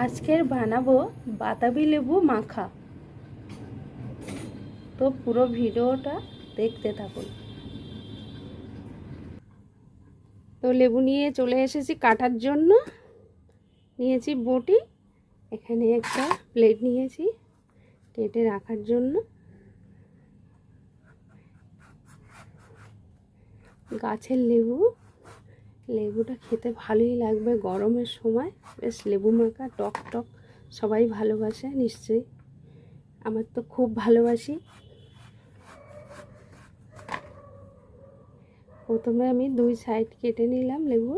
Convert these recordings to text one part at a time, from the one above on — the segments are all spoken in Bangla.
আজকের বানাবো বাতাবি লেবু মাখা। তো পুরো ভিডিওটা দেখতে থাকুন। তো লেবু নিয়ে চলে এসেছি কাটার জন্য। নিয়েছি বটি, এখানে একটা প্লেট নিয়েছি কেটে রাখার জন্য। গাছের লেবু লেবুটা খেতে ভালোই লাগবে গরমের সময়। বেশ লেবু মাখা, টক টক, সবাই ভালোবাসে নিশ্চয়ই। আমার তো খুব ভালোবাসি। প্রথমে আমি দুই সাইড কেটে নিলাম লেবু।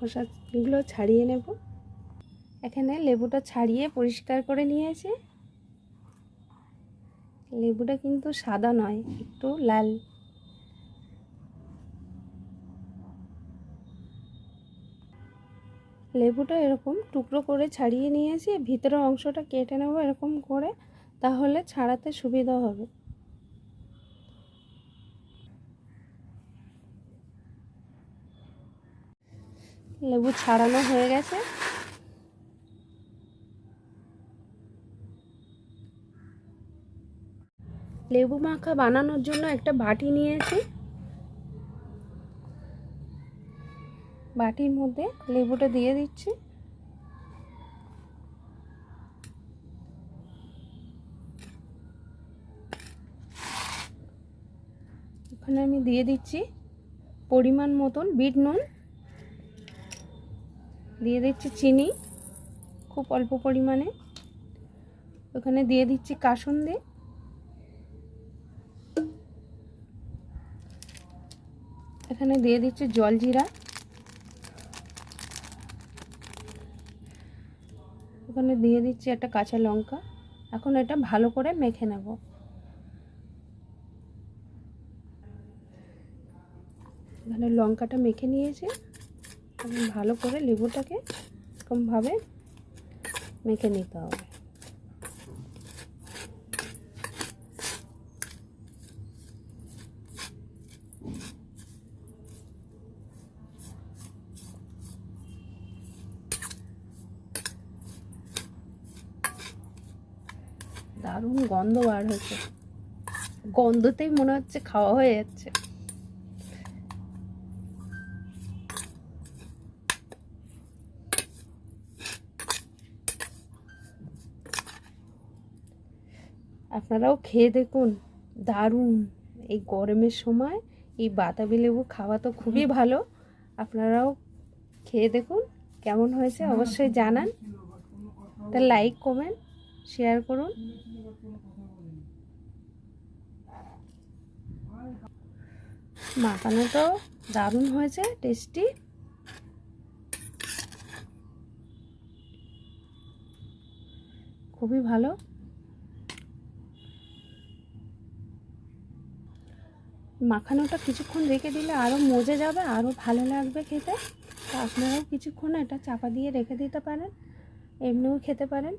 খোসাগুলো ছাড়িয়ে নেব। এখানে লেবুটা ছাড়িয়ে পরিষ্কার করে নিয়েছি। লেবুটা কিন্তু সাদা নয়, একটু লাল। লেবুটা এরকম টুকরো করে ছাড়িয়ে নিয়েছি, ভিতরের অংশটা কেটে নেব এরকম করে, তাহলে ছাড়াতে সুবিধা হবে। লেবু ছাড়ানো হয়ে গেছে। লেবু মাখা বানানোর জন্য একটা বাটি নিয়েছি। বাটির মধ্যে লেবুটা দিয়ে দিচ্ছি। ওখানে আমি দিয়ে দিচ্ছি পরিমাণ মতন বিট নুন। দিয়ে দিচ্ছি চিনি, খুব অল্প পরিমাণে। ওখানে দিয়ে দিচ্ছি কাসুন্দি। এখানে দিয়ে দিচ্ছি জলজিরা ওখানে দিয়ে দিচ্ছি একটা কাঁচা লঙ্কা। এখন এটা ভালো করে মেখে নেব। এখানে লঙ্কাটা মেখে নিয়েছি। ভালো করে লেবুটাকে এরকমভাবে মেখে নিতে হবে। দারুণ গন্ধ বার হয়েছে। গন্ধতেই মনে হচ্ছে খাওয়া হয়ে যাচ্ছে। আপনারাও খেয়ে দেখুন, দারুণ। এই গরমের সময় এই বাতাবি লেবু খাওয়া তো খুবই ভালো। আপনারাও খেয়ে দেখুন, কেমন হয়েছে অবশ্যই জানান। তা লাইক কমেন্ট শেয়ার করুন। মাখানোটাও দারুণ হয়েছে টেস্টি খুবই ভালো। মাখানোটা কিছুক্ষণ রেখে দিলে আরও মজে যাবে আরও ভালো লাগবে খেতে। তো আপনারাও কিছুক্ষণ এটা চাপা দিয়ে রেখে দিতে পারেন, এমনিও খেতে পারেন।